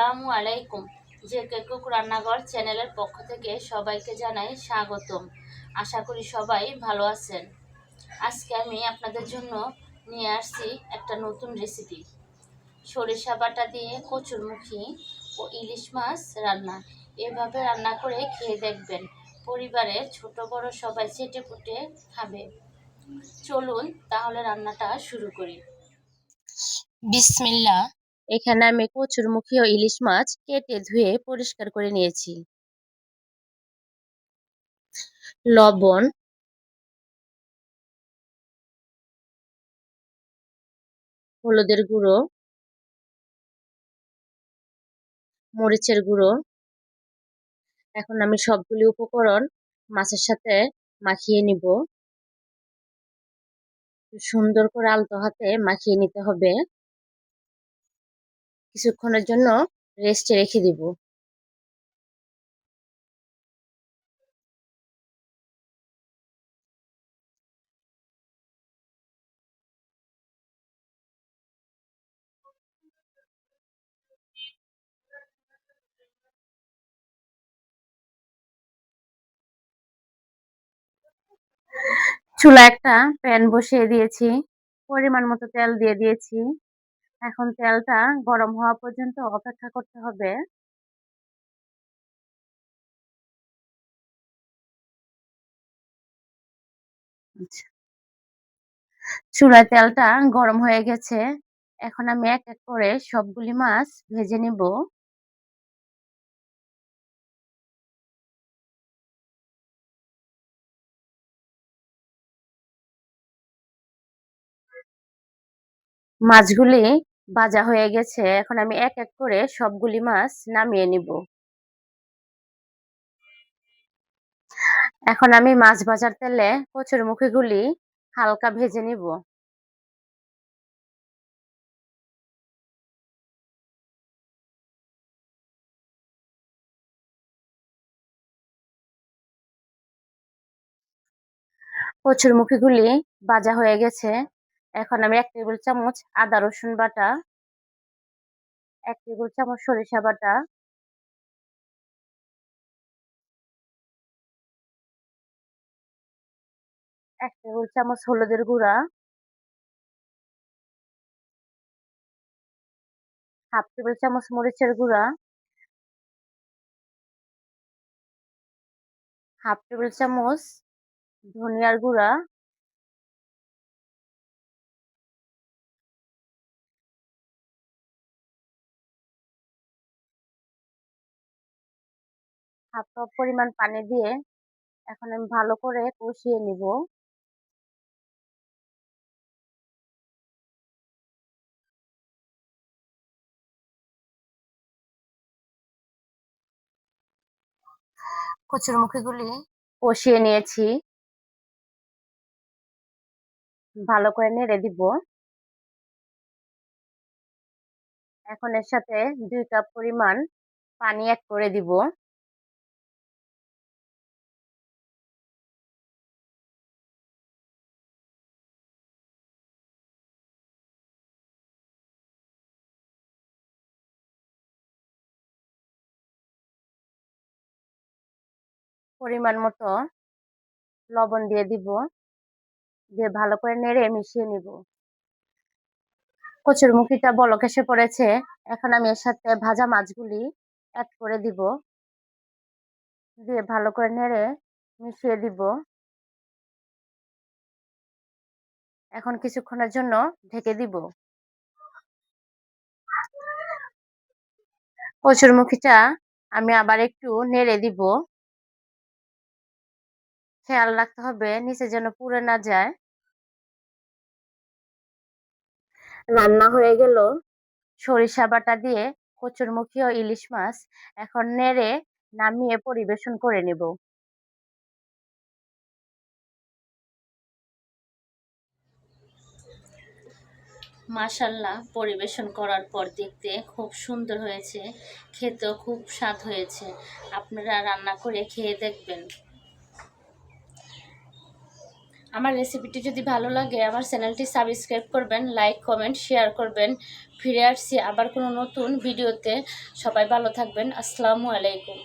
আসসালামু আলাইকুম। যে কেকুক রান্নাঘর চ্যানেলের পক্ষ থেকে সবাইকে জানাই স্বাগতম। আশা করি সবাই ভালো আছেন। আজকে আমি আপনাদের জন্য নিয়ে আসছি একটা নতুন রেসিপি সরিষা বাটা দিয়ে কচুরমুখী ও ইলিশ মাছ রান্না। এভাবে রান্না করে খেয়ে দেখবেন পরিবারে ছোট বড় সবাই চেটে পুটে খাবে। চলুন তাহলে রান্নাটা শুরু করি। বিসমিল্লা এখানে আমি কচুরমুখী ও ইলিশ মাছ কেটে ধুয়ে পরিষ্কার করে নিয়েছি। লবণ হলুদের গুঁড়ো মরিচের গুঁড়ো। এখন আমি সবগুলি উপকরণ মাছের সাথে মাখিয়ে নিব। সুন্দর করে আলতো হাতে মাখিয়ে নিতে হবে। কিছুক্ষণের জন্য রেস্টে রেখে দিব। চুলা একটা প্যান বসিয়ে দিয়েছি, পরিমাণ মতো তেল দিয়ে দিয়েছি। এখন তেলটা গরম হওয়া পর্যন্ত অপেক্ষা করতে হবে। আচ্ছা। তেলটা গরম হয়ে গেছে। এখন আমি এক এক করে সবগুলি মাছ ভেজে নিব। মাছগুলি ভাজা হয়ে গেছে। এখন আমি এক এক করে সবগুলি মাছ নামিয়ে নিব। এখন আমি মাছ ভাজার তেলে কচুর মুখিগুলি হালকা ভেজে নিব। কচুর মুখিগুলি ভাজা হয়ে গেছে। এখন আমি এক টেবিল চামচ আদা, রসুন বাটা, এক টেবিল চামচ সরিষা বাটা, এক টেবিল চামচ হলুদের গুঁড়া, হাফ টেবিল চামচ মরিচের গুঁড়া, হাফ টেবিল চামচ ধনিয়ার গুঁড়া হাফ কাপ পরিমাণ পানি দিয়ে এখন আমি ভালো করে কষিয়ে নিব। কচুরমুখীগুলি কষিয়ে নিয়েছি। ভালো করে নেড়ে দিব। এখন এর সাথে দুই কাপ পরিমাণ পানি অ্যাড করে দিব। পরিমাণ মতো লবণ দিয়ে দিব। দিয়ে ভালো করে নেড়ে মিশিয়ে নিব। কচুর মুখিটা বলক এসে পড়েছে। এখন আমি এর সাথে ভাজা মাছগুলি অ্যাড করে দিব। দিয়ে ভালো করে নেড়ে মিশিয়ে দিব। এখন কিছুক্ষণের জন্য ঢেকে দিব। কচুর মুখিটা আমি আবার একটু নেড়ে দিব। খেয়াল রাখতে হবে, নিচে যেন পুড়ে না যায়। রান্না হয়ে গেল। সরিষা বাটা দিয়ে কচুরমুখী ও ইলিশ মাছ এখন নেড়ে নামিয়ে পরিবেশন করে নেব। মাশাল্লাহ, পরিবেশন করার পর দেখতে খুব সুন্দর হয়েছে, খেতেও খুব স্বাদ হয়েছে। আপনারা রান্না করে খেয়ে দেখবেন। আমার রেসিপিটি যদি ভালো লাগে, আমার চ্যানেলটি সাবস্ক্রাইব করবেন লাইক কমেন্ট শেয়ার করবেন। ফিরে আসছি আবার কোনো নতুন ভিডিওতে সবাই ভালো থাকবেন। আসসালামু আলাইকুম।